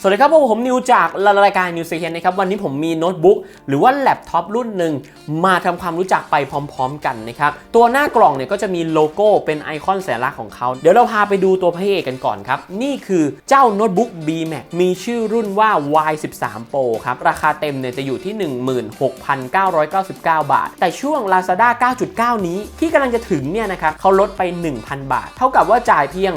สวัสดีครับผมนิวจากรายการนิวเซียนนะครับวันนี้ผมมีโน้ตบุ๊กหรือว่าแล็ปท็อปรุ่นหนึ่งมาทำความรู้จักไปพร้อม ๆ กันนะครับตัวหน้ากล่องเนี่ยก็จะมีโลโก้เป็นไอคอนสัญลักษณ์ของเขาเดี๋ยวเราพาไปดูตัวพระเอกกันก่อนครับ นี่คือเจ้าโน้ตบุ๊ก B Max มีชื่อรุ่นว่า Y13 Pro ครับราคาเต็มเนี่ยจะอยู่ที่ 16,999 บาท แต่ช่วง Lazada 9.9 นี้ที่กำลังจะถึงเนี่ยนะครับเขาลดไป 1,000 บาท เท่ากับว่าจ่ายเพียง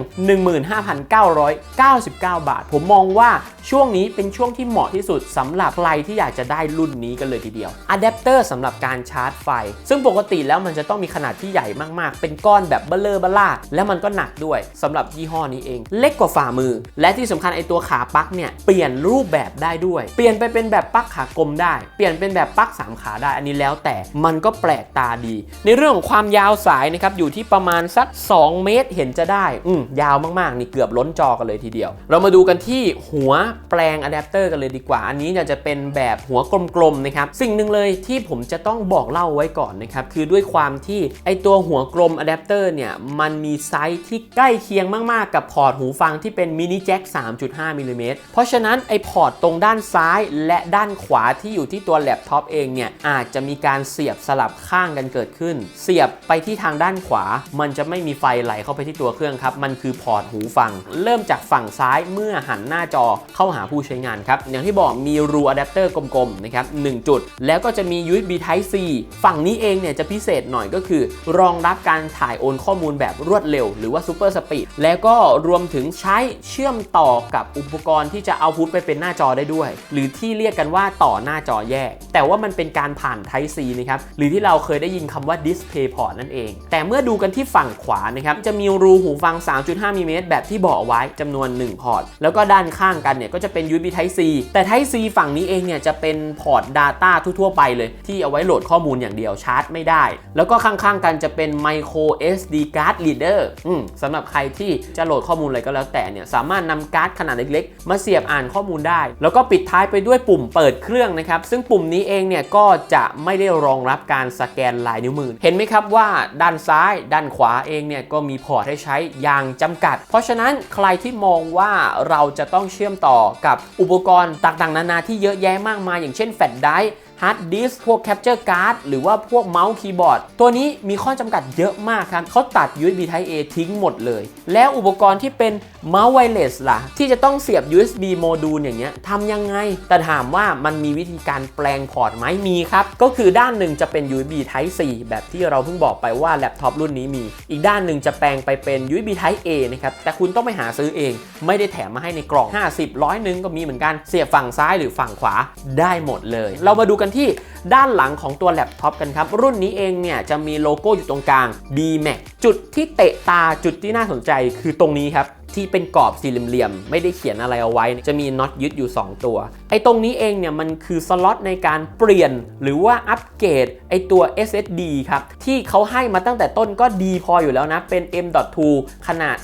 15,999 บาท ผมมองว่า ช่วงนี้เป็นช่วงที่เหมาะที่สุดสำหรับใครที่อยากจะได้รุ่นนี้กันเลยทีเดียวอะแดปเตอร์สำหรับการชาร์จไฟ ซึ่งปกติแล้วมันจะต้องมีขนาดที่ใหญ่มากๆ เป็นก้อนแบบเบลเลอร์เบล่า แล้วมันก็หนักด้วยสำหรับยี่ห้อนี้เอง เล็กกว่าฝ่ามือ และที่สำคัญไอตัวขาปลั๊กเนี่ยเปลี่ยนรูปแบบได้ด้วย เปลี่ยนไปเป็นแบบปลั๊กขากลมได้ เปลี่ยนเป็นแบบปลั๊กสามขาได้ อันนี้แล้วแต่มันก็แปลกตาดี ในเรื่องของความยาวสายนะครับอยู่ที่ประมาณสัก 2 เมตรเห็นจะได้ อืมยาวมากๆนี่เกือบล้นจอกันเลยทีเดียว เรามาดูกันที่หัวแปลงอะแดปเตอร์กันเลยดีกว่า อันนี้เนี่ยจะเป็นแบบหัวกลมๆนะครับ สิ่งหนึ่งเลยที่ผมจะต้องบอกเล่าไว้ก่อนนะครับ คือด้วยความที่ไอตัวหัวกลมอะแดปเตอร์เนี่ย มันมีไซส์ที่ใกล้เคียงมากๆ กับพอร์ตหูฟังที่เป็นมินิแจ็ค3.5มิลลิเมตรเพราะฉะนั้นไอพอร์ตตรงด้านซ้ายและด้านขวาที่อยู่ที่ตัวแล็ปท็อปเองเนี่ย อาจจะมีการเสียบสลับข้างกันเกิดขึ้น เสียบไปที่ทางด้านขวา มันจะไม่มีไฟไหลเข้าไปที่ตัวเครื่องครับ มันคือพอร์ตหูฟัง เริ่มจากฝั่งซ้ายเมื่อหันหน้าจอเข้าหาผู้ใช้งานครับ อย่างที่บอกมีรูอะแดปเตอร์กลมๆนะครับ1จุด แล้วก็จะมี USB Type C ฝั่งนี้เองเนี่ยจะพิเศษหน่อยก็คือ รองรับการถ่ายโอนข้อมูลแบบรวดเร็ว หรือว่า Super Speed แล้วก็รวมถึงใช้เชื่อมต่อกับอุปกรณ์ที่จะเอาพุทไปเป็นหน้าจอได้ด้วย หรือที่เรียกกันว่าต่อหน้าจอแยก แต่ว่ามันเป็นการผ่าน Type C นะครับหรือที่เราเคยได้ยินคำว่า Display Port นั่นเอง แต่เมื่อดูกันที่ฝั่งขวานะครับจะมีรูหูฟัง 3.5มิลลิเมตรแบบที่บอกเอาไว้จำนวน 1 พอร์ต แล้วก็ด้านข้างกันเนี่ยก็จะเป็น USB Type C แต่ Type C ฝั่งนี้เองเนี่ยจะเป็นพอร์ต Data ทั่วๆไปเลยที่เอาไว้โหลดข้อมูลอย่างเดียวชาร์จไม่ได้ แล้วก็ข้างๆกันจะเป็น Micro SD Card Reader อืมสำหรับใครที่จะโหลดข้อมูลอะไรก็แล้วแต่เนี่ยสามารถนำการ์ดขนาดเล็กๆ มาเสียบอ่านข้อมูลได้ แล้วก็ปิดท้ายไปด้วยปุ่มเปิดเครื่องนะครับซึ่งปุ่มนี้เองเนี่ยก็จะไม่ได้รองรับการสแกนลายนิ้วมือ เห็นไหมครับว่าด้านซ้าย ด้านขวาเองเนี่ยก็มีพอร์ตให้ใช้อย่างจำกัด เพราะฉะนั้นใครที่มองว่าเราจะต้องเชื่อมต่อกับอุปกรณ์ต่างๆ นานาที่เยอะแยะมากมาย อย่างเช่นแฟลชไดร์ ฮาร์ดดิสก์พวกแคปเจอร์การ์ดหรือว่าพวกเมาส์คีย์บอร์ด ตัวนี้มีข้อจำกัดเยอะมากครับเขาตัด USB Type A ทิ้งหมดเลย แล้วอุปกรณ์ที่เป็นเมาส์ไวเลสล่ะ ที่จะต้องเสียบ USB โมดูลอย่างเงี้ยทำยังไง แต่ถามว่ามันมีวิธีการแปลงพอร์ตไหมมีครับ ก็คือด้านหนึ่งจะเป็น USB Type C แบบที่เราเพิ่งบอกไปว่าแล็ปท็อปรุ่นนี้มี อีกด้านหนึ่งจะแปลงไปเป็น USB Type A นะครับแต่คุณต้องไปหาซื้อเอง ไม่ได้แถมมาให้ในกล่อง 50ร้อยหนึ่งก็มีเหมือนกันเสียบฝั่งซ้ายหรือฝั่งขวาได้หมดเลย เรามาดูกันที่ด้านหลังของตัวแล็ปท็อปกันครับ รุ่นนี้เองเนี่ยจะมีโลโก้อยู่ตรงกลาง B Max จุดที่เตะตาจุดที่น่าสนใจคือตรงนี้ครับ ที่เป็นกรอบสี่เหลี่ยมๆ ไม่ได้เขียนอะไรเอาไว้ จะมีน็อตยึดอยู่ 2 ตัว ไอ้ตรงนี้เองเนี่ยมันคือสล็อตในการเปลี่ยนหรือว่าอัปเกรดไอ้ตัว SSD ครับ ที่เขาให้มาตั้งแต่ต้นก็ดีพออยู่แล้วนะ เป็น M.2 ขนาด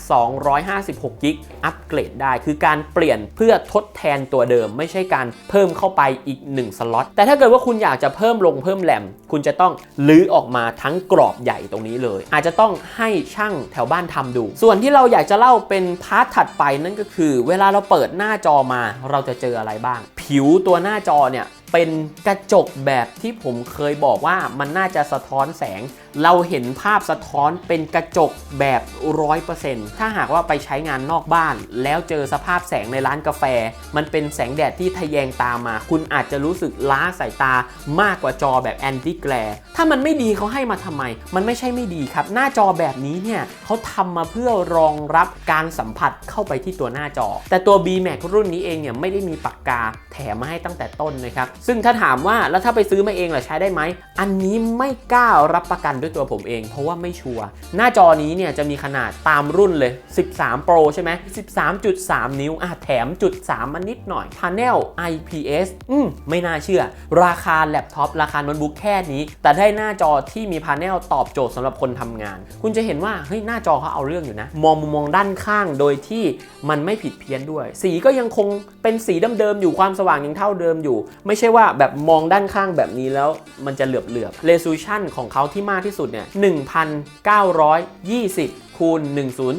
256กิกอัปเกรดได้ คือการเปลี่ยนเพื่อทดแทนตัวเดิม ไม่ใช่การเพิ่มเข้าไปอีก 1 สล็อต แต่ถ้าเกิดว่าคุณอยากจะเพิ่มลงเพิ่มแรมคุณจะต้องลื้อออกมาทั้งกรอบใหญ่ตรงนี้เลย อาจจะต้องให้ช่างแถวบ้านทำดู ส่วนที่เราอยากจะเล่าเป็นพาร์ทถัดไปนั่นก็คือ เวลาเราเปิดหน้าจอมาเราจะเจออะไรบ้าง ผิวตัวหน้าจอเนี่ยเป็นกระจกแบบที่ผมเคยบอกว่ามันน่าจะสะท้อนแสง เราเห็นภาพสะท้อนเป็นกระจกแบบ 100%ถ้าหากว่าไปใช้งานนอกบ้าน แล้วเจอสภาพแสงในร้านกาแฟ มันเป็นแสงแดดที่ทะแยงตามา คุณอาจจะรู้สึกล้าสายตามากกว่าจอแบบแอนตี้แกลถ้ามันไม่ดีเขาให้มาทำไม มันไม่ใช่ไม่ดีครับ หน้าจอแบบนี้เนี่ยเขาทำมาเพื่อรองรับการสัมผัสเข้าไปที่ตัวหน้าจอ แต่ตัว B Max รุ่นนี้เองเนี่ยไม่ได้มีปากกาแถมมาให้ตั้งแต่ต้นนะครับซึ่งถ้าถามว่าแล้วถ้าไปซื้อมาเองล่ะใช้ได้ไหมอันนี้ไม่กล้ารับประกันด้วยตัวผมเอง เพราะว่าไม่ชัวร์หน้าจอนี้เนี่ยจะมีขนาดตามรุ่นเลย 13 Pro ใช่ไหม13.3 นิ้วอะแถมจุด3มานิดหน่อย Panel IPS อืมไม่น่าเชื่อ ราคาแล็ปท็อปราคาโน้ตบุ๊กแค่นี้ แต่ได้หน้าจอที่มีพาเนลตอบโจทย์สำหรับคนทำงาน คุณจะเห็นว่าเฮ้ยหน้าจอเขาเอาเรื่องอยู่นะ มองมุมมองด้านข้างโดยที่มันไม่ผิดเพี้ยนด้วย สีก็ยังคงเป็นสีเดิมๆอยู่ความสว่างยังเท่าเดิมอยู่ ไม่ใช่ว่าแบบมองด้านข้างแบบนี้แล้วมันจะเหลือบๆ resolution ของเขาที่มากที่สุดเนี่ย1920 คูณ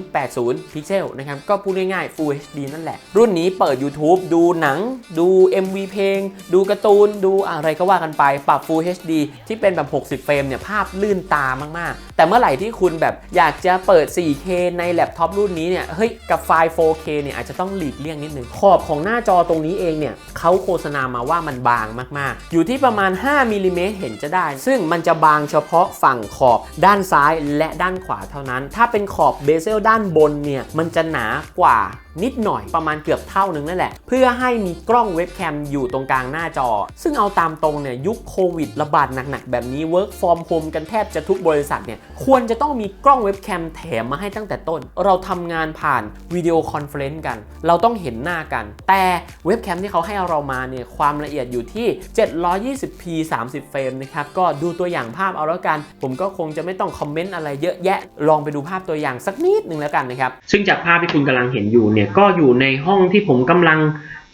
1080 พิกเซลนะครับ ก็พูดง่ายๆ Full HD นั่นแหละ รุ่นนี้เปิด YouTube ดูหนัง ดู MV เพลง ดูการ์ตูน ดูอะไรก็ว่ากันไป ปรับ Full HD ที่เป็นแบบ 60 เฟรมเนี่ย ภาพลื่นตามากๆแต่เมื่อไหร่ที่คุณแบบอยากจะเปิด 4K ในแล็ปท็อปรุ่นนี้เนี่ย เฮ้ย กับไฟล์ 4K เนี่ยอาจจะต้องหลีกเลี่ยงนิดนึง ขอบของหน้าจอตรงนี้เองเนี่ยเขาโฆษณามาว่ามันบางมาก ๆ อยู่ที่ประมาณ 5มิลลิเมตรเห็นจะได้ ซึ่งมันจะบางเฉพาะฝั่งขอบด้านซ้ายและด้านขวาเท่านั้น ถ้าเป็นขอบเบเซลด้านบนเนี่ย มันจะหนากว่า นิดหน่อยประมาณเกือบเท่านึงนั่นแหละ เพื่อให้มีกล้องเว็บแคมอยู่ตรงกลางหน้าจอ ซึ่งเอาตามตรงเนี่ยยุคโควิดระบาดหนักๆ แบบนี้ work from home กันแทบจะทุกบริษัทเนี่ยควรจะต้องมีกล้องเว็บแคมแถมมาให้ตั้งแต่ต้น เราทำงานผ่านวิดีโอคอนเฟอเรนซ์กัน เราต้องเห็นหน้ากัน แต่เว็บแคมที่เขาให้เรามาเนี่ยความละเอียดอยู่ที่ 720p 30 เฟรมนะครับก็ดูตัวอย่างภาพเอาแล้วกัน ผมก็คงจะไม่ต้องคอมเมนต์อะไรเยอะแยะลองไปดูภาพตัวอย่างสักนิดหนึ่งแล้วกันนะครับซึ่งจากภาพที่คุณกำลังเห็นอยู่เนี่ยก็อยู่ในห้องที่ผมกำลัง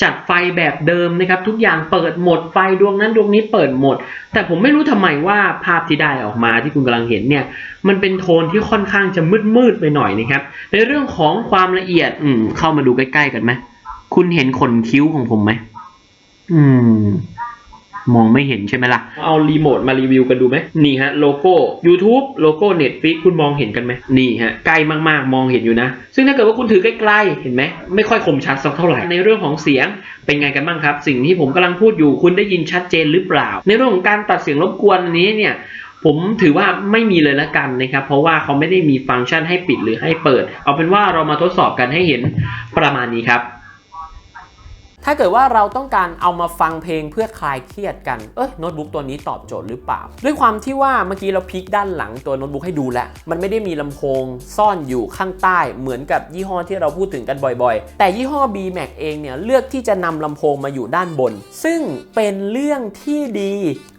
จัดไฟแบบเดิมนะครับ ทุกอย่างเปิดหมดไฟดวงนั้นดวงนี้เปิดหมด แต่ผมไม่รู้ทำไมว่าภาพที่ได้ออกมาที่คุณกำลังเห็นเนี่ย มันเป็นโทนที่ค่อนข้างจะมืดๆไปหน่อยนะครับ ในเรื่องของความละเอียด อืม เข้ามาดูใกล้ๆกันไหมคุณเห็นขนคิ้วของผมไหมอืม มองไม่เห็นใช่ไหมล่ะ เอารีโมทมารีวิวกันดูไหมนี่ฮะโลโก้ YouTube โลโก้ Netflix คุณมองเห็นกันไหมนี่ฮะใกล้มากๆมองเห็นอยู่นะ ซึ่งถ้าเกิดว่าคุณถือใกล้ๆเห็นไหมไม่ค่อยคมชัดสักเท่าไหร่ในเรื่องของเสียงเป็นไงกันบ้างครับ สิ่งที่ผมกำลังพูดอยู่คุณได้ยินชัดเจนหรือเปล่า ในเรื่องของการตัดเสียงรบกวนอันนี้เนี่ยผมถือว่าไม่มีเลยละกันนะครับ เพราะว่าเขาไม่ได้มีฟังก์ชันให้ปิดหรือให้เปิด เอาเป็นว่าเรามาทดสอบกันให้เห็นประมาณนี้ครับ ถ้าเกิดว่าเราต้องการเอามาฟังเพลงเพื่อคลายเครียดกัน เอ้ยโน้ตบุ๊กตัวนี้ตอบโจทย์หรือเปล่า ด้วยความที่ว่าเมื่อกี้เราพลิกด้านหลังตัวโน้ตบุ๊กให้ดูแล้ว มันไม่ได้มีลำโพงซ่อนอยู่ข้างใต้เหมือนกับยี่ห้อที่เราพูดถึงกันบ่อยๆ แต่ยี่ห้อ B Mac เองเนี่ยเลือกที่จะนำลำโพงมาอยู่ด้านบน ซึ่งเป็นเรื่องที่ดี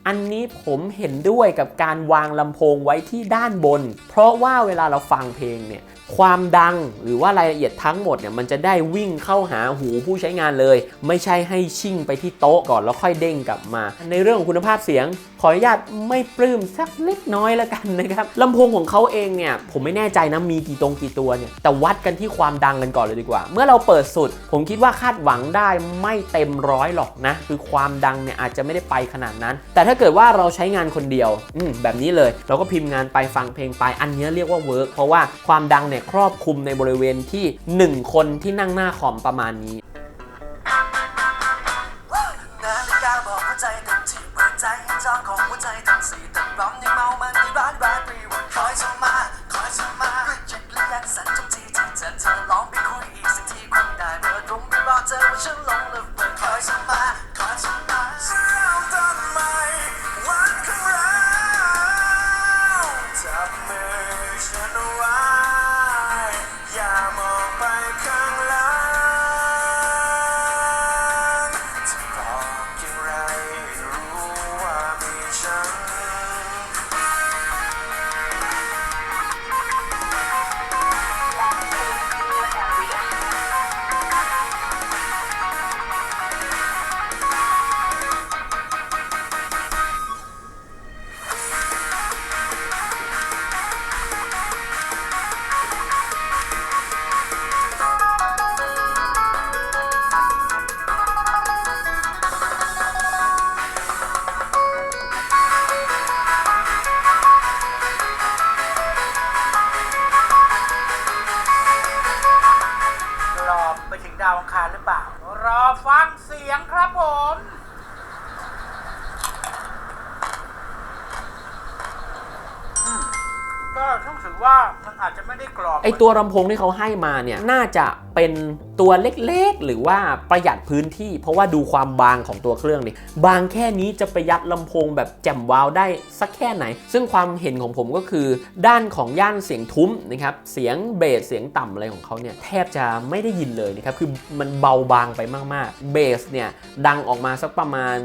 อันนี้ผมเห็นด้วยกับการวางลำโพงไว้ที่ด้านบน เพราะว่าเวลาเราฟังเพลงเนี่ยความดังหรือว่ารายละเอียดทั้งหมดเนี่ยมันจะได้วิ่งเข้าหาหูผู้ใช้งานเลย ไม่ใช่ให้ชิ่งไปที่โต๊ะก่อนแล้วค่อยเด้งกลับมา ในเรื่องของคุณภาพเสียง ออนุญาตไม่ปลื้มสักเล็กน้อยแล้วกันนะครับลำโพงของเขาเองเนี่ยผมไม่แน่ใจนะมีกี่ตรงกี่ตัวเนี่ยแต่วัดกันที่ความดังกันก่อนเลยดีกว่า เมื่อเราเปิดสุด ผมคิดว่าคาดหวังได้ไม่เต็มร้อยหรอกนะ คือความดังเนี่ยอาจจะไม่ได้ไปขนาดนั้น แต่ถ้าเกิดว่าเราใช้งานคนเดียวอืแบบนี้เลย เราก็พิมพ์งานไปฟังเพลงไปอันนี้เรียกว่าเวิร์กเพราะว่าความดังเนี่ยครอบคลุมในบริเวณที่หนึ่งคนที่นั่งหน้าคอมประมาณนี้ือว่ามันอาจจะไม่ได้กรอบไอตัวลำโพงที่เขาให้มาเนี่ยน่าจะเป็นตัวเล็กๆ หรือว่าประหยัดพื้นที่ เพราะว่าดูความบางของตัวเครื่องนี่บางแค่นี้จะประหยัดลำโพงแบบแจ่มวาวได้สักแค่ไหน ซึ่งความเห็นของผมก็คือ ด้านของย่านเสียงทุ้มนะครับเสียงเบสเสียงต่ำอะไรของเขาเนี่ยแทบจะไม่ได้ยินเลยนะครับคือมันเบาบางไปมากๆเบสเนี่ยดังออกมาสักประมาณ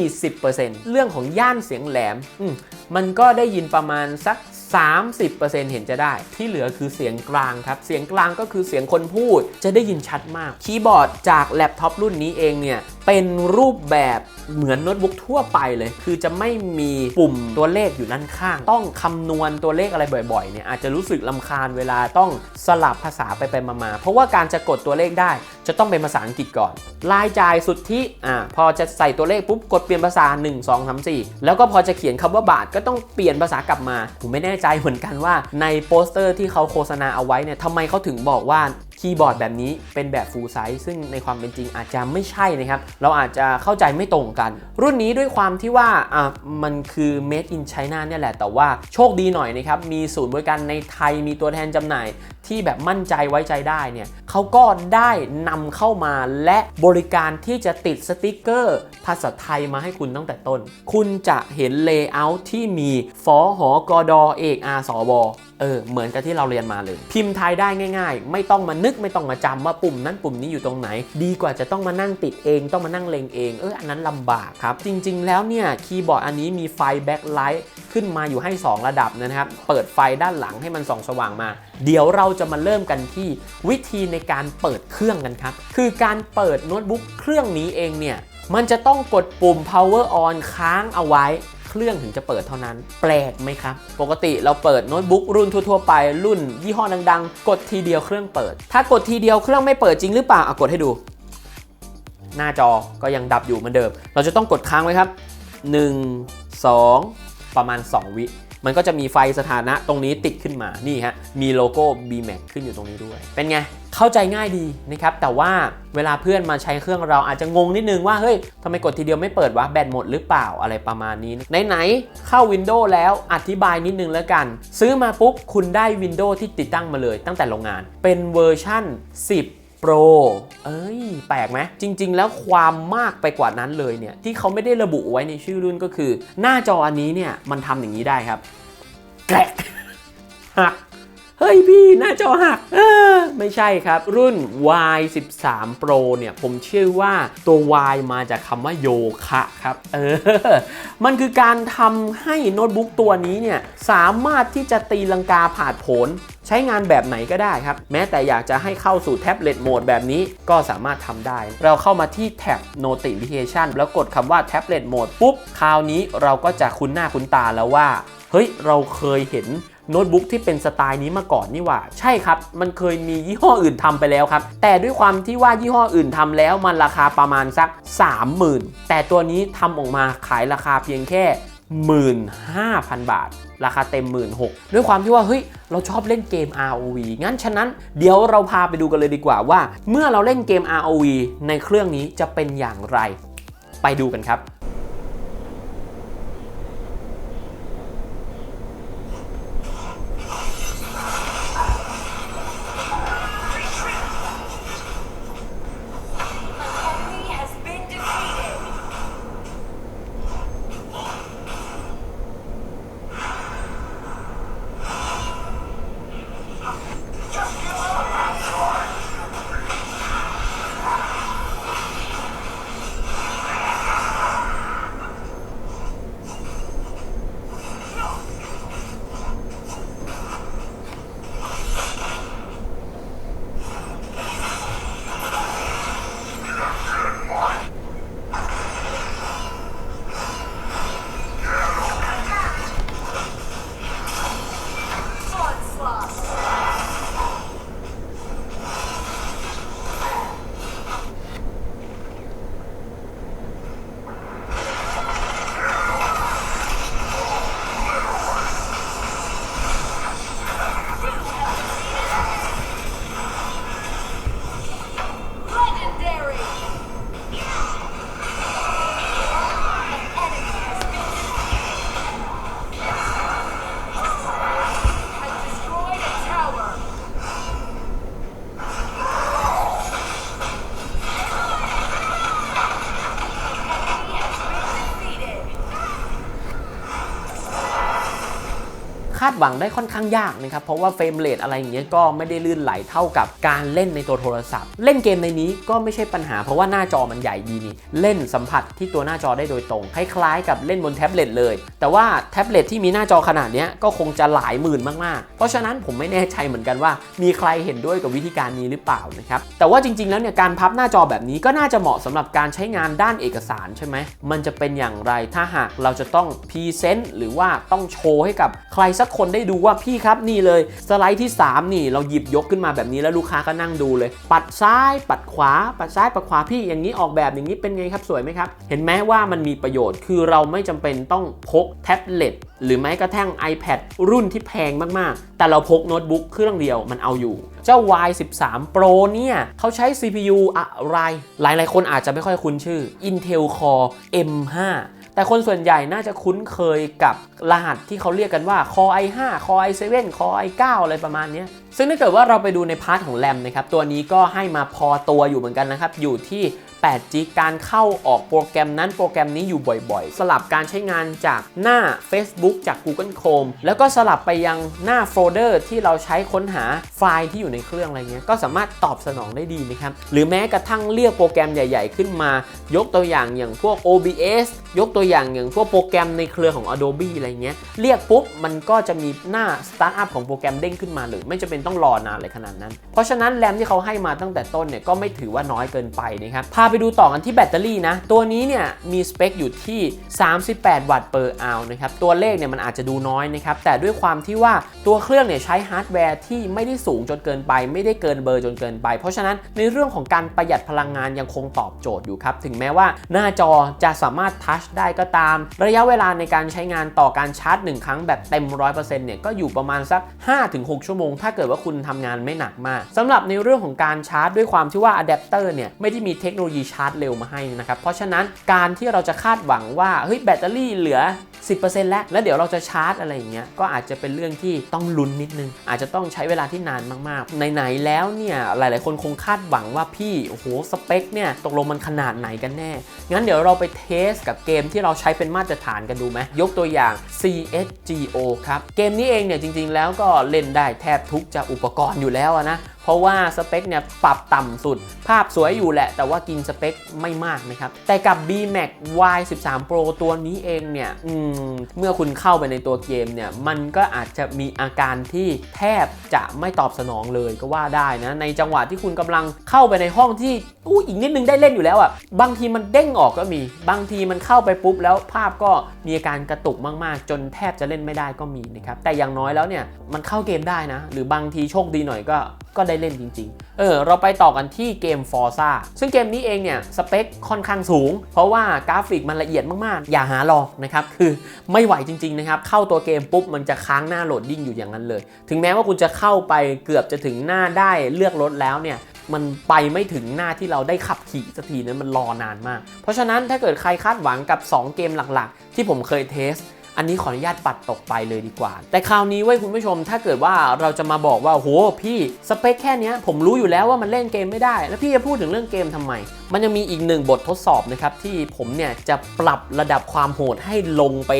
20%เรื่องของย่านเสียงแหลมมมันก็ได้ยินประมาณสัก 30%เห็นจะได้ ที่เหลือคือเสียงกลางครับ เสียงกลางก็คือเสียงคนพูดจะได้ยินชัดมาก คีย์บอร์ดจากแล็ปท็อปรุ่นนี้เองเนี่ยเป็นรูปแบบเหมือนโน้ตบุ๊กทั่วไปเลย คือจะไม่มีปุ่มตัวเลขอยู่ด้านข้าง ต้องคำนวณตัวเลขอะไรบ่อยๆ เนี่ยอาจจะรู้สึกลำคาญเวลาต้องสลับภาษาไปไปมาๆ เพราะว่าการจะกดตัวเลขได้ จะต้องเป็นภาษาอังกฤษก่อน รายจ่ายสุทธิอ่าพอจะใส่ตัวเลขปุ๊บกดเปลี่ยนภาษา 1 2 3 4 แล้วก็พอจะเขียนคำว่าบาทก็ต้องเปลี่ยนภาษากลับมา ผมไม่แน่ใจใจเหมือนกันว่าในโปสเตอร์ที่เขาโฆษณาเอาไว้เนี่ยทำไมเขาถึงบอกว่า คีย์บอร์ดแบบนี้เป็นแบบ full size ซึ่งในความเป็นจริงอาจจะไม่ใช่นะครับ เราอาจจะเข้าใจไม่ตรงกัน รุ่นนี้ด้วยความที่ว่าอะมันคือ made in China เนี่ยแหละ แต่ว่าโชคดีหน่อยนะครับ มีศูนย์บริการในไทยมีตัวแทนจำหน่ายที่แบบมั่นใจไว้ใจได้เนี่ยเขาก็ได้นำเข้ามาและบริการที่จะติดสติกเกอร์ ภาษาไทยมาให้คุณตั้งแต่ต้น คุณจะเห็นเลเยอร์ที่มีฟอหอกอดอเอกอาสบ เออเหมือนกับที่เราเรียนมาเลย พิมพ์ไทยได้ง่าย ๆ ไม่ต้องมานึกไม่ต้องมาจำว่าปุ่มนั้นปุ่มนี้อยู่ตรงไหน ดีกว่าจะต้องมานั่งติดเอง ต้องมานั่งเลงเองเอออันนั้นลำบากครับ จริง ๆ แล้วเนี่ยคีย์บอร์ดอันนี้มีไฟแบ็คไลท์ขึ้นมาอยู่ให้ 2 ระดับนะครับ เปิดไฟด้านหลังให้มันส่องสว่างมา เดี๋ยวเราจะมาเริ่มกันที่วิธีในการเปิดเครื่องกันครับ คือการเปิดโน้ตบุ๊กเครื่องนี้เองเนี่ยมันจะต้องกดปุ่ม power on ค้างเอาไว้ รื่องถึงจะเปิดเท่านั้น แปลกไหมครับ ปกติเราเปิดโน้ตบุ๊กรุ่นทั่วๆไปรุ่น ยี่ห้อดังๆ กดทีเดียวเครื่องเปิด ถ้ากดทีเดียวเครื่องไม่เปิดจริงหรือเปล่าอากดให้ดู หน้าจอก็ยังดับอยู่เหมือนเดิม เราจะต้องกดค้างไว้ครับ 1 2 ประมาณ 2 วิ มันก็จะมีไฟสถานะตรงนี้ติดขึ้นมา นี่ฮะ มีโลโก้ BMAC ขึ้นอยู่ตรงนี้ด้วย เป็นไง เข้าใจง่ายดีนะครับ แต่ว่าเวลาเพื่อนมาใช้เครื่องเราอาจจะงงนิดนึงว่า เฮ้ยทำไมกดทีเดียวไม่เปิดวะ แบตหมดหรือเปล่า อะไรประมาณนี้ ไหนๆ เข้า Windows แล้ว อธิบายนิดนึงแล้วกัน ซื้อมาปุ๊บ คุณได้ Windows ที่ติดตั้งมาเลย ตั้งแต่โรงงาน เป็นเวอร์ชั่น 10 Pro เอ้ย แปลกไหม จริง ๆ แล้วความมากไปกว่านั้นเลยเนี่ย ที่เขาไม่ได้ระบุไว้ในชื่อรุ่นก็คือ หน้าจออันนี้เนี่ย มันทำอย่างนี้ได้ครับ แกรกหัก เฮ้ยพี่หน้าจอหักเออไม่ใช่ครับ รุ่น Y 1 3 Pro เนี่ย ผมเชื่อว่าตัว Y มาจากคำว่าโยคะครับ เออ มันคือการทำให้โน้ตบุ๊กตัวนี้เนี่ย สามารถที่จะตีลังกาผ่าผนใช้งานแบบไหนก็ได้ครับ แม้แต่อยากจะให้เข้าสู่แท็บเล็ตโหมดแบบนี้ก็สามารถทำได้ เราเข้ามาที่แท็บ notification แล้วกดคำว่าแท็บเล็ตโหมดปุ๊บ คราวนี้เราก็จะคุ้นหน้าคุ้นตาแล้วว่า เฮ้ย เราเคยเห็น โน้ตบุ๊กที่เป็นสไตล์นี้มาก่อนนี่ว่า ใช่ครับ มันเคยมียี่ห้ออื่นทำไปแล้วครับ แต่ด้วยความที่ว่ายี่ห้ออื่นทำแล้วมันราคาประมาณสัก 30,000 แต่ตัวนี้ทำออกมาขายราคาเพียงแค่ 15,000 บาท ราคาเต็ม 16,000ด้วยความที่ว่าเฮ้ยเราชอบเล่นเกม ROV งั้นฉะนั้นเดี๋ยวเราพาไปดูกันเลยดีกว่าว่า เมื่อเราเล่นเกม ROV ในเครื่องนี้จะเป็นอย่างไร ไปดูกันครับ หวังได้ค่อนข้างยากนะครับ เพราะว่าเฟรมเรทอะไรอย่างเงี้ยก็ไม่ได้ลื่นไหลเท่ากับการเล่นในตัวโทรศัพท์ เล่นเกมในนี้ก็ไม่ใช่ปัญหา เพราะว่าหน้าจอมันใหญ่ดีนี่ เล่นสัมผัสที่ตัวหน้าจอได้โดยตรง คล้ายๆกับเล่นบนแท็บเล็ตเลย แต่ว่าแท็บเล็ตที่มีหน้าจอขนาดเนี้ยก็คงจะหลายหมื่นมากๆ เพราะฉะนั้นผมไม่แน่ใจเหมือนกันว่า มีใครเห็นด้วยกับวิธีการนี้หรือเปล่านะครับ แต่ว่าจริงๆ แล้วเนี่ยการพับหน้าจอแบบนี้ก็น่าจะเหมาะสำหรับการใช้งานด้านเอกสารใช่ไหม มันจะเป็นอย่างไรถ้าหากเราจะต้องพรีเซนต์หรือว่าต้องโชว์ให้กับใครสักคนได้ดูว่าพี่ครับนี่เลย สไลด์ที่ 3 นี่เราหยิบยกขึ้นมาแบบนี้แล้วลูกค้าก็นั่งดูเลย ปัดซ้าย ปัดขวา ปัดซ้ายปัดขวาพี่อย่างนี้ออกแบบอย่างนี้เป็นไงครับสวยไหมครับ เห็นไหมว่ามันมีประโยชน์คือเราไม่จำเป็นต้องพกแท็บเล็ตหรือแม้กระทั่ง iPad รุ่นที่แพงมากๆ แต่เราพกโน้ตบุ๊กเครื่องเดียวมันเอาอยู่ เจ้า Y13 Pro เนี่ยเขาใช้ CPU อะไร หลายๆ คนอาจจะไม่ค่อยคุ้นชื่อ Intel Core M5 แต่คนส่วนใหญ่น่าจะคุ้นเคยกับรหัสที่เขาเรียกกันว่า Core i5 Core i7 Core i9 อะไรประมาณนี้ ซึ่งถ้าเกิดว่าเราไปดูในพาร์ทของแรมนะครับตัวนี้ก็ให้มาพอตัวอยู่เหมือนกันนะครับ อยู่ที่8 g การเข้าออกโปรแกรมนั้นโปรแกรมนี้อยู่บ่อยๆ สลับการใช้งานจากหน้า Facebook จาก Google Chrome แล้วก็สลับไปยังหน้าโฟลเดอร์ที่เราใช้ค้นหาไฟล์ที่อยู่ในเครื่องอะไรเงี้ยก็สามารถตอบสนองได้ดีนะครับ หรือแม้กระทั่งเรียกโปรแกรมใหญ่ๆ ขึ้นมา ยกตัวอย่างอย่างพวก OBS ยกตัวอย่างอย่างพวกโปรแกรมในเครือของ Adobe อะไรเงี้ยเรียกปุ๊บมันก็จะมีหน้าสตาร์ทอัพของโปรแกรมเด้งขึ้นมาเลยไม่จำเป็นต้องรอนานเลยขนาดนั้น เพราะฉะนั้นแรมที่เขาให้มาตั้งแต่ต้นเนี่ยก็ไม่ถือว่าน้อยเกินไปนะครับ พาไปดูต่อกันที่แบตเตอรี่นะ ตัวนี้เนี่ยมีสเปคอยู่ที่ 38 วัตต์เปอร์อาวนะครับ ตัวเลขเนี่ยมันอาจจะดูน้อยนะครับ แต่ด้วยความที่ว่าตัวเครื่องเนี่ยใช้ฮาร์ดแวร์ที่ไม่ได้สูงจนเกินไป ไม่ได้เกินเบอร์จนเกินไป เพราะฉะนั้นในเรื่องของการประหยัดพลังงานยังคงตอบโจทย์อยู่ครับ ถึงแม้ว่าหน้าจอจะสามารถทัชได้ก็ตาม ระยะเวลาในการใช้งานต่อการชาร์จ 1 ครั้งแบบเต็ม 100%เนี่ยก็อยู่ประมาณสัก 5-6 ชั่วโมง ถ้าเกิดว่าคุณทำงานไม่หนักมากสำหรับในเรื่องของการชาร์จด้วยความที่ว่าอะแดปเตอร์เนี่ยไม่ได้มีเทคโนโลยีชาร์จเร็วมาให้นะครับเพราะฉะนั้นการที่เราจะคาดหวังว่าเฮ้ยแบตเตอรี่เหลือ 10%แล้ว แล้วเดี๋ยวเราจะชาร์จอะไรอย่างเงี้ย ก็อาจจะเป็นเรื่องที่ต้องลุ้นนิดนึง อาจจะต้องใช้เวลาที่นานมากๆ ไหนๆแล้วเนี่ย หลายๆ คนคงคาดหวังว่าพี่ โอ้โห สเปคเนี่ย ตกลงมันขนาดไหนกันแน่ งั้นเดี๋ยวเราไปเทสกับเกมที่เราใช้เป็นมาตรฐานกันดูไหม ยกตัวอย่าง CSGO ครับ เกมนี้เองเนี่ยจริงๆ แล้วก็เล่นได้แทบทุกจะอุปกรณ์อยู่แล้วนะ เพราะว่าสเปคเนี่ยปรับต่ำสุด ภาพสวยอยู่แหละ แต่ว่ากินสเปคไม่มากนะครับ แต่กับ BMax Y13 Pro ตัวนี้เองเนี่ยอืมเมื่อคุณเข้าไปในตัวเกมเนี่ย มันก็อาจจะมีอาการที่แทบจะไม่ตอบสนองเลยก็ว่าได้นะ ในจังหวะที่คุณกำลังเข้าไปในห้องที่อู้อีกนิดนึงได้เล่นอยู่แล้วอะ่ะ บางทีมันเด้งออกก็มี บางทีมันเข้าไปปุ๊บแล้วภาพก็มีอาการกระตุกมากๆ จนแทบจะเล่นไม่ได้ก็มีนะครับ แต่อย่างน้อยแล้วเนี่ยมันเข้าเกมได้นะ หรือบางทีโชคดีหน่อยก็ก็ได้เล่นจริง ๆ เออ เราไปต่อกันที่เกม Forza ซึ่งเกมนี้เองเนี่ยสเปคค่อนข้างสูง เพราะว่ากราฟิกมันละเอียดมากๆ อย่าหาลอกนะครับ คือไม่ไหวจริง ๆ นะครับ เข้าตัวเกมปุ๊บมันจะค้างหน้าโหลดดิ้งอยู่อย่างนั้นเลย ถึงแม้ว่าคุณจะเข้าไปเกือบจะถึงหน้าได้เลือกรถแล้วเนี่ยมันไปไม่ถึงหน้าที่เราได้ขับขี่สักทีนั้นมันรอนานมาก เพราะฉะนั้นถ้าเกิดใครคาดหวังกับ 2 เกมหลักๆ ที่ผมเคยเทส อันนี้ขออนุญาตปัดตกไปเลยดีกว่า แต่คราวนี้ไว้คุณผู้ชมถ้าเกิดว่าเราจะมาบอกว่าโหพี่สเปคแค่นี้ผมรู้อยู่แล้วว่ามันเล่นเกมไม่ได้ แล้วพี่จะพูดถึงเรื่องเกมทำไม มันยังมีอีกหนึ่งบททดสอบนะครับที่ผมเนี่ยจะปรับระดับความโหดให้ลงไป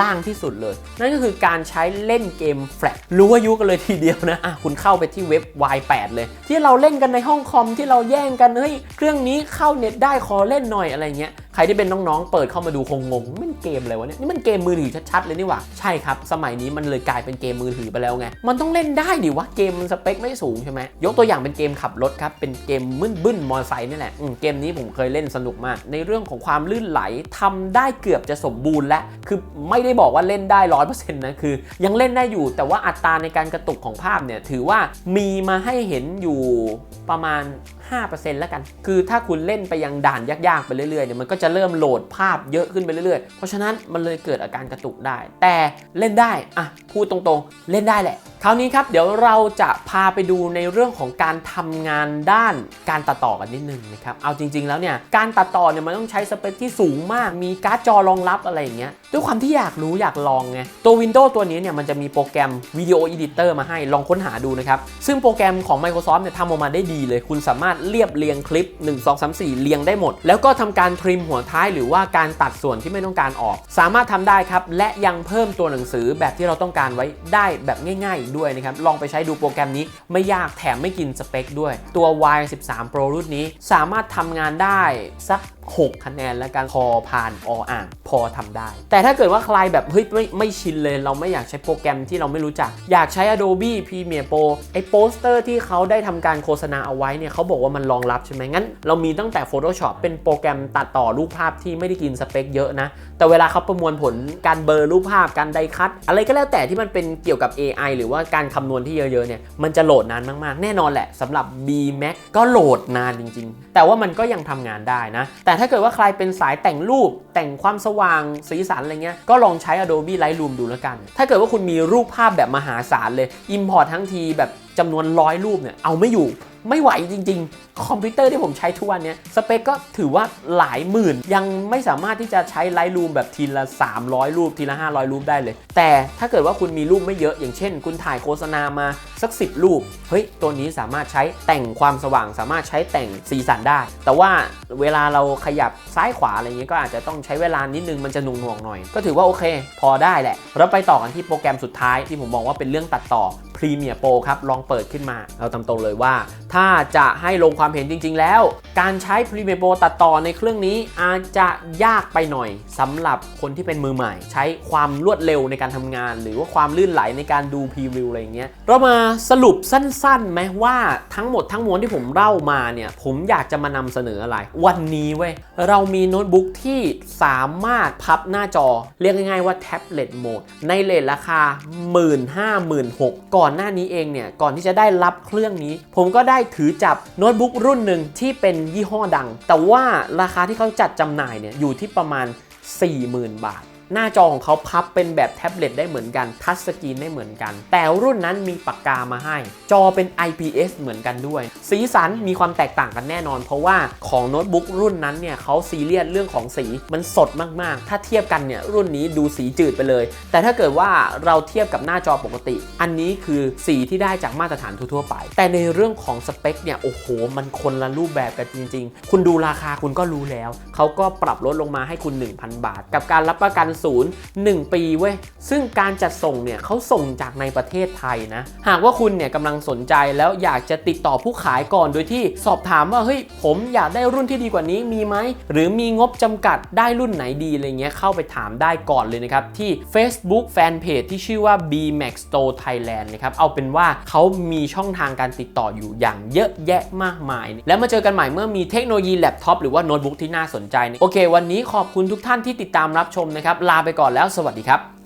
ล่างที่สุดเลย นั่นก็คือการใช้เล่นเกมแฟลชรู้อายุกันเลยทีเดียวนะอะคุณเข้าไปที่เว็บ Y8 เลย ที่เราเล่นกันในห้องคอมที่เราแย่งกันเฮ้ยเครื่องนี้เข้าเน็ตได้ขอเล่นหน่อยอะไรเงี้ยใครที่เป็นน้องๆ เปิดเข้ามาดูคงงงมันเกมอะไรวะเนี่ยนี่มันเกมมือถือชัดๆเลยนี่หว่า ใช่ครับ สมัยนี้มันเลยกลายเป็นเกมมือถือไปแล้วไง มันต้องเล่นได้ดิวะ เกมมันสเปคไม่สูงใช่ไหม ยกตัวอย่างเป็นเกมขับรถครับ เป็นเกมมึนบึ้นมอเตอร์ไซค์นี่แหละอืมเกมนี้ผมเคยเล่นสนุกมาก ในเรื่องของความลื่นไหลทำได้เกือบจะสมบูรณ์แล้วคือไม่ได้บอกว่าเล่นได้ร้อยเปอร์เซ็นต์นะ คือ ยังเล่นได้อยู่ แต่ว่าอัตราในการกระตุกของภาพเนี่ยถือว่ามีมาให้เห็นอยู่ประมาณ5%แล้วกัน คือถ้าคุณเล่นไปยังด่านยากๆไปเรื่อยๆเนี่ยมันก็จะเริ่มโหลดภาพเยอะขึ้นไปเรื่อยๆ เพราะฉะนั้นมันเลยเกิดอาการกระตุกได้ แต่เล่นได้อะพูดตรงๆ เล่นได้แหละคราวนี้ครับเดี๋ยวเราจะพาไปดูในเรื่องของการทำงานด้านการตัดต่อกันนิดนึงนะครับเอาจริง ๆ แล้วเนี่ยการตัดต่อเนี่ยมันต้องใช้สเปคที่สูงมาก มีการ์ดจอรองรับอะไรอย่างเงี้ยด้วยความที่อยากรู้อยากลองไงตัว Windows ตัวนี้เนี่ยมันจะมีโปรแกรมวิดีโอ Editor มาให้ลองค้นหาดูนะครับซึ่งโปรแกรมของ Microsoft เนี่ยทำออกมาได้ดีเลย คุณสามารถเรียบเรียงคลิป 1 2 3 4 เรียงได้หมด แล้วก็ทำการทริมหัววท้ายหรือว่าการตัดส่วนที่ไม่ต้องการออก สามารถทำได้ครับและยังเพิ่มตัวหนังสือแบบที่เราต้องการไว้ได้แบบง่าย ๆ ด้วยนะครับ ลองไปใช้ดูโปรแกรมนี้ไม่ยากแถมไม่กินสเปคด้วย ตัว Y13 Pro รุ่นนี้สามารถทำงานได้สัก 6 คะแนนและการพอผ่านออ่างพอทำได้ แต่ถ้าเกิดว่าใครแบบเฮ้ยไม่ไม่ชินเลย เราไม่อยากใช้โปรแกรมที่เราไม่รู้จัก อยากใช้ Adobe Premiere Pro ไอ้โปสเตอร์ที่เขาได้ทำการโฆษณาเอาไว้เนี่ยเขาบอกว่ามันรองรับใช่ไหมงั้น เรามีตั้งแต่ Photoshop เป็นโปรแกรมตัดต่อรูปภาพที่ไม่ได้กินสเปคเยอะนะ แต่เวลาเขาประมวลผลการเบอรูปภาพการไดคัตอะไรก็แล้วแต่ที่มันเป็นเกี่ยวกับ AI หรือว่าการคำนวณที่เยอะๆเนี่ยมันจะโหลดนานมากๆ แน่นอนแหละสำหรับ B Max ก็โหลดนานจริง ๆ แต่ว่ามันก็ยังทำงานได้นะ แต่ถ้าเกิดว่าใครเป็นสายแต่งรูป แต่งความสว่างสีสันอะไรเงี้ยก็ลองใช้ Adobe Lightroom ดูแล้วกัน ถ้าเกิดว่าคุณมีรูปภาพแบบมหาศาลเลย Import ทั้งทีแบบจำนวนร้อยรูปเนี่ยเอาไม่อยู่ไม่ไหวจริง ๆ คอมพิวเตอร์ที่ผมใช้ทุกวันเนี้ยสเปคก็ถือว่าหลายหมื่น ยังไม่สามารถที่จะใช้ Lightroom แบบทีละ 300 รูปทีละ 500 รูปได้เลย แต่ถ้าเกิดว่าคุณมีรูปไม่เยอะ อย่างเช่น คุณถ่ายโฆษณามาสัก 10 รูป เฮ้ย ตัวนี้สามารถใช้แต่งความสว่าง สามารถใช้แต่งสีสันได้ แต่ว่าเวลาเราขยับซ้ายขวาอะไรเงี้ยก็อาจจะต้องใช้เวลานิดนึงมันจะหน่วงหน่อย ก็ถือว่าโอเค พอได้แหละแล้วไปต่อกันที่โปรแกรมสุดท้ายที่ผมบอกว่าเป็นเรื่องตัดต่อ Premiere Pro ครับลองเปิดขึ้นมาเราตามตรงเลยว่า ถ้าจะให้ลงความเห็นจริง ๆ แล้ว การใช้ Premiere Pro ตัดต่อในเครื่องนี้อาจจะยากไปหน่อยสำหรับคนที่เป็นมือใหม่ ใช้ความรวดเร็วในการทำงาน หรือว่าความลื่นไหลในการดูพรีวิวอะไรเงี้ยเรามาสรุปสั้นๆไหมว่าทั้งหมดทั้งมวลที่ผมเล่ามาเนี่ยผมอยากจะมานำเสนออะไร วันนี้เว้ยเรามีโน้ตบุ๊กที่สามารถพับหน้าจอ เรียกง่ายๆว่าแท็บเล็ตโหมดในเลทราคา 1 5 0 0 0 0 6ก่อนหน้านี้เองเนี่ยก่อนที่จะได้รับเครื่องนี้ ผมก็ได้ถือจับโน้ตบุ๊กรุ่นหนึ่งที่เป็นยี่ห้อดัง แต่ว่าราคาที่เขาจัดจำหน่ายเนี่ยอยู่ที่ประมาณ 40,000 บาท หน้าจอของเขาพับเป็นแบบแท็บเล็ตได้เหมือนกัน ทัชสกรีนได้เหมือนกัน แต่รุ่นนั้นมีปากกามาให้ จอเป็น IPS เหมือนกันด้วย สีสันมีความแตกต่างกันแน่นอน เพราะว่าของโน้ตบุ๊กรุ่นนั้นเนี่ยเขาซีเรียสเรื่องของสีมันสดมากๆ ถ้าเทียบกันเนี่ยรุ่นนี้ดูสีจืดไปเลย แต่ถ้าเกิดว่าเราเทียบกับหน้าจอปกติ อันนี้คือสีที่ได้จากมาตรฐานทั่วๆไป แต่ในเรื่องของสเปคเนี่ยโอ้โห มันคนละรูปแบบกันจริง ๆ คุณดูราคาคุณก็รู้แล้วเขาก็ปรับลดลงมาให้คุณ 1,000 บาท กับการรับประกันศูนย์1ปีเว้ย ซึ่งการจัดส่งเนี่ยเขาส่งจากในประเทศไทยนะ หากว่าคุณเนี่ยกำลังสนใจแล้วอยากจะติดต่อผู้ขายก่อน โดยที่สอบถามว่าเฮ้ยผมอยากได้รุ่นที่ดีกว่านี้มีไหม หรือมีงบจำกัดได้รุ่นไหนดีอะไรเงี้ยเข้าไปถามได้ก่อนเลยนะครับ ที่ Facebook Fanpage ที่ชื่อว่า B Max Store Thailand นะครับ เอาเป็นว่าเขามีช่องทางการติดต่ออยู่อย่างเยอะแยะมากมาย แล้วมาเจอกันใหม่เมื่อมีเทคโนโลยีแล็ปท็อปหรือว่าโน้ตบุ๊กที่น่าสนใจนี่โอเค วันนี้ขอบคุณทุกท่านที่ติดตามรับชมนะครับลาไปก่อนแล้วสวัสดีครับ